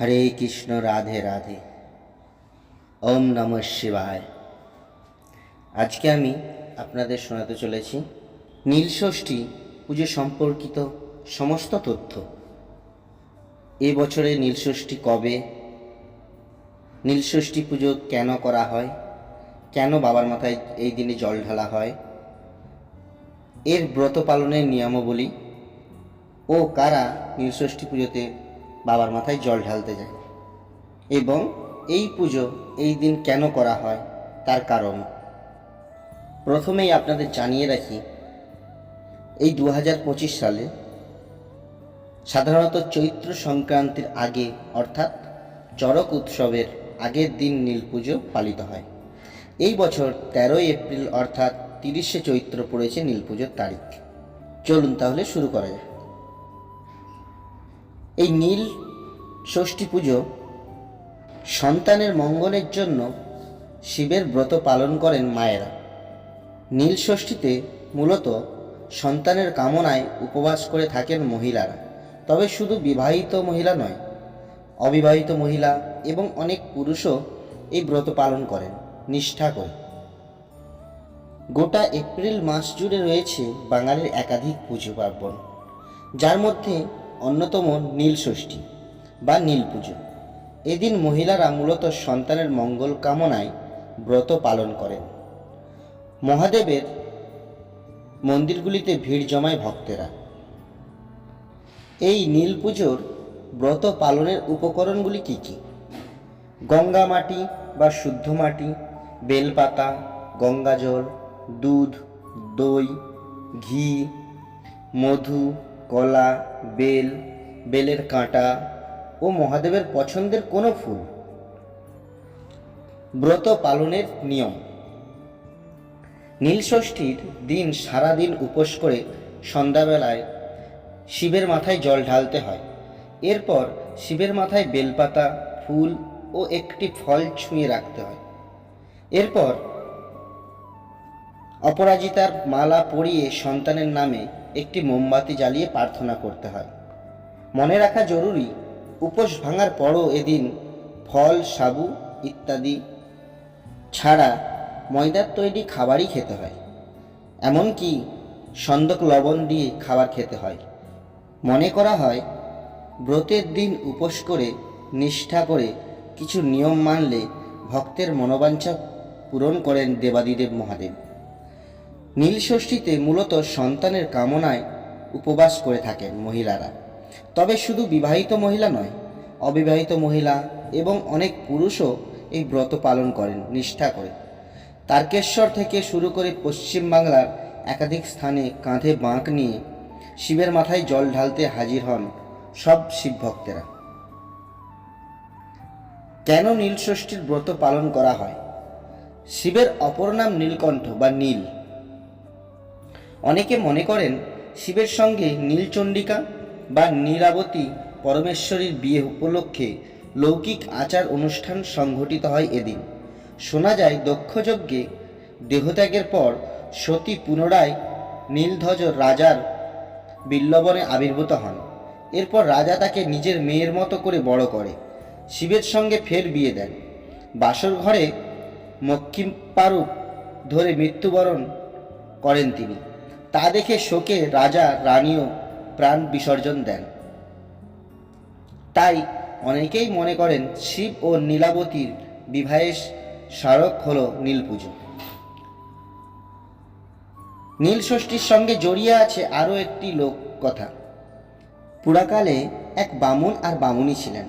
হরে কৃষ্ণ রাধে রাধে। ওম নম শিবায়। আজকে আমি আপনাদের শোনাতে চলেছি নীলষষ্ঠী পুজো সম্পর্কিত সমস্ত তথ্য। এ বছরে নীলষষ্ঠী কবে? নীলষষ্ঠী পুজো কেন করা হয়? কেন বাবার মাথায় এই দিনে জল ঢালা হয়? এর ব্রত পালনের নিয়মাবলী ও কারা নীলষষ্ঠী পুজোতে বাবার মাথায় জল ঢালতে যায়। এবং এই পুজো এই দিন কেন করা হয় তার কারণ প্রথমেই আপনাদের জানিয়ে রাখি, এই দু হাজার পঁচিশ সালে সাধারণত চৈত্র সংক্রান্তির আগে অর্থাৎ চড়ক উৎসবের আগের দিন নীল পুজো পালিত হয়। এই বছর তেরোই এপ্রিল অর্থাৎ তিরিশে চৈত্র পড়েছে নীল পুজোর তারিখ। চলুন তাহলে শুরু করা যায় এই নীল ষষ্ঠী পুজো সন্তানের মঙ্গলের জন্য শিবের ব্রত পালন করেন মায়েরা। নীল ষষ্ঠীতে মূলত সন্তানের কামনায় উপবাস করে থাকেন মহিলারা। তবে শুধু বিবাহিত মহিলা নয়, অবিবাহিত মহিলা এবং অনেক পুরুষও এই ব্রত পালন করেন নিষ্ঠা করে। গোটা এপ্রিল মাস জুড়ে রয়েছে বাঙালির একাধিক পুজো পার্বণ, যার মধ্যে অন্যতম নীল ষষ্ঠী। বা নীল পুজো। এদিন মহিলারা মূলত সন্তানের মঙ্গল কামনায় ব্রত পালন করেন। মহাদেবের মন্দিরগুলিতে ভিড় জমায় ভক্তেরা। এই নীল পুজোর ব্রত পালনের উপকরণগুলি কি কি? গঙ্গা মাটি বা শুদ্ধ মাটি, বেলপাতা, গঙ্গাজল, দুধ, দই, ঘি, মধু, কলা, বেল, বেলের কাঁটা ও মহাদেবের পছন্দের কোনো ফুল? ব্রত পালনের নিয়ম। নীলষষ্ঠীর দিন সারাদিন উপোস করে সন্ধ্যাবেলায় শিবের মাথায় জল ঢালতে হয়। এরপর শিবের মাথায় বেলপাতা, ফুল ও একটি ফল ছুঁয়ে রাখতে হয়। এরপর অপরাজিতার মালা পরিয়ে সন্তানের নামে একটি মোমবাতি জ্বালিয়ে প্রার্থনা করতে হয়। মনে রাখা জরুরি উপোস ভাঙার পরও এদিন ফল, সাবু ইত্যাদি ছাড়া ময়দার তৈরি খাবারই খেতে হয়। এমনকি সন্দক লবণ দিয়ে খাবার খেতে হয়। মনে করা হয়, ব্রতের দিন উপোস করে, নিষ্ঠা করে কিছু নিয়ম মানলে ভক্তের মনোবাঞ্ছা পূরণ করেন দেবাদিদেব মহাদেব। নীলষষ্ঠীতে মূলত সন্তানের কামনায় উপবাস করে থাকেন মহিলারা। তবে শুধু বিবাহিত মহিলা নয়, অবিবাহিত মহিলা এবং অনেক পুরুষও এই ব্রত পালন করেন, নিষ্ঠা করে। তারকেশ্বর থেকে শুরু করে পশ্চিমবাংলার একাধিক স্থানে কাঁধে বাঁক নিয়ে শিবের মাথায় জল ঢালতে হাজির হন সব শিব ভক্তেরা। কেন নীলষষ্ঠীর ব্রত পালন করা হয়? শিবের অপর নাম নীলকণ্ঠ বা নীল। অনেকে মনে করেন শিবের সঙ্গে নীলচণ্ডিকা বা নীলাবতী পরমেশ্বরীর বিয়ে উপলক্ষে লৌকিক আচার অনুষ্ঠান সংঘটিত হয় এদিন। শোনা যায়, দক্ষযজ্ঞে দেহত্যাগের পর সতী পুনরায় নীলধ্বজ রাজার বিল্লবনে আবির্ভূত হন। এরপর রাজা তাকে নিজের মেয়ের মতো করে বড় করে। শিবের সঙ্গে ফের বিয়ে দেন। বাসর ঘরে মক্ষিপারূপ ধরে মৃত্যুবরণ করেন তিনি। তা দেখে শোকে রাজা, রানীও প্রাণ বিসর্জন দেন। তাই অনেকেই মনে করেন শিব ও নীলাবতীর বিবাহের স্মারক হল নীল পুজো নীল ষষ্ঠীর সঙ্গে জড়িয়ে আছে আরও একটি লোক কথা পুরাকালে এক বামুন আর বামুনি ছিলেন,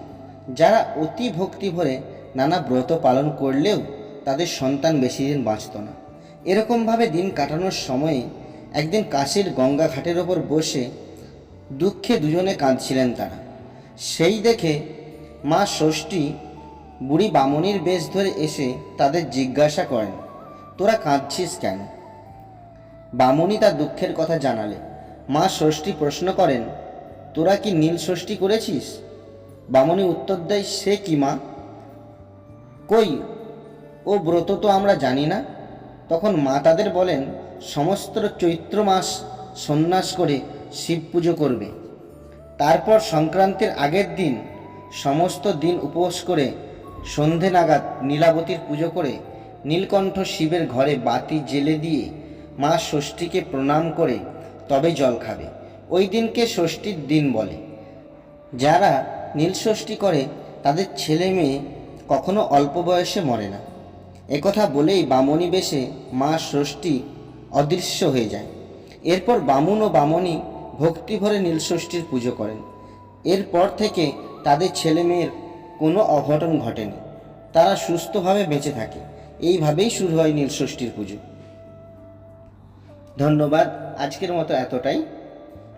যারা অতি ভক্তি ভরে নানা ব্রত পালন করলেও তাদের সন্তান বেশি দিন বাঁচত না। এরকমভাবে দিন কাটানোর সময়ে একদিন কাশীর গঙ্গা ঘাটের ওপর বসে দুঃখে দুজনে কাঁদছিলেন তারা। সেই দেখে মা ষষ্ঠী বুড়ি বামনির বেশ ধরে এসে তাদের জিজ্ঞাসা করেন, তোরা কাঁদছিস কেন? বামনি তার দুঃখের কথা জানালে। মা ষষ্ঠী প্রশ্ন করেন, তোরা কি নীল ষষ্ঠী করেছিস? বামনি উত্তর দেয়, সে কি মা? কই, ও ব্রত তো আমরা জানি না। তখন মা তাদের বলেন, সমস্ত চৈত্র মাস সন্ন্যাস করে শিব পুজো করবে। তারপর সংক্রান্তির আগের দিন সমস্ত দিন উপোস করে সন্ধে নাগাদ নীলাবতীর পুজো করে নীলকণ্ঠ শিবের ঘরে বাতি জেলে দিয়ে মা ষষ্ঠীকে প্রণাম করে তবে জল খাবে। ওই দিনকে ষষ্ঠীর দিন বলে। যারা নীলষষ্ঠী করে, তাদের ছেলে মেয়ে কখনো অল্প বয়সে মরে না। একথা বলেই বামনী বেশে মা ষষ্ঠী অদৃশ্য হয়ে যায়। এরপর বামুন ও বামনী ভক্তিভরে নীলষষ্ঠীর পুজো করেন। এরপর থেকে তাদের ছেলে মেয়ের কোনো অঘটন ঘটেনি। তারা সুস্থভাবে বেঁচে থাকে। এইভাবেই শুরু হয় নীলষষ্ঠীর পুজো। ধন্যবাদ আজকের মতো এতটাই।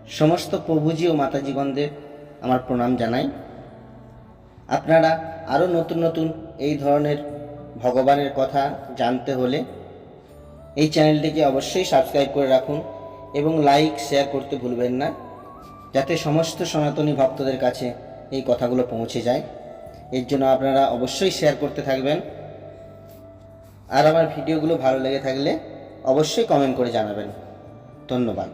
সমস্ত প্রভুজি ও মাতাজীগণদের আমার প্রণাম জানাই। আপনারা আরও নতুন নতুন এই ধরনের ভগবানের কথা জানতে হলে এই চ্যানেলটিকে অবশ্যই সাবস্ক্রাইব করে রাখুন। এবং লাইক শেয়ার করতে ভুলবেন না, যাতে সমস্ত সনাতনী ভক্তদের কাছে এই কথাগুলো পৌঁছে যায়। এর জন্য আপনারা অবশ্যই শেয়ার করতে থাকবেন। আর আমার ভিডিওগুলো ভালো লেগে থাকলে অবশ্যই কমেন্ট করে জানাবেন। ধন্যবাদ।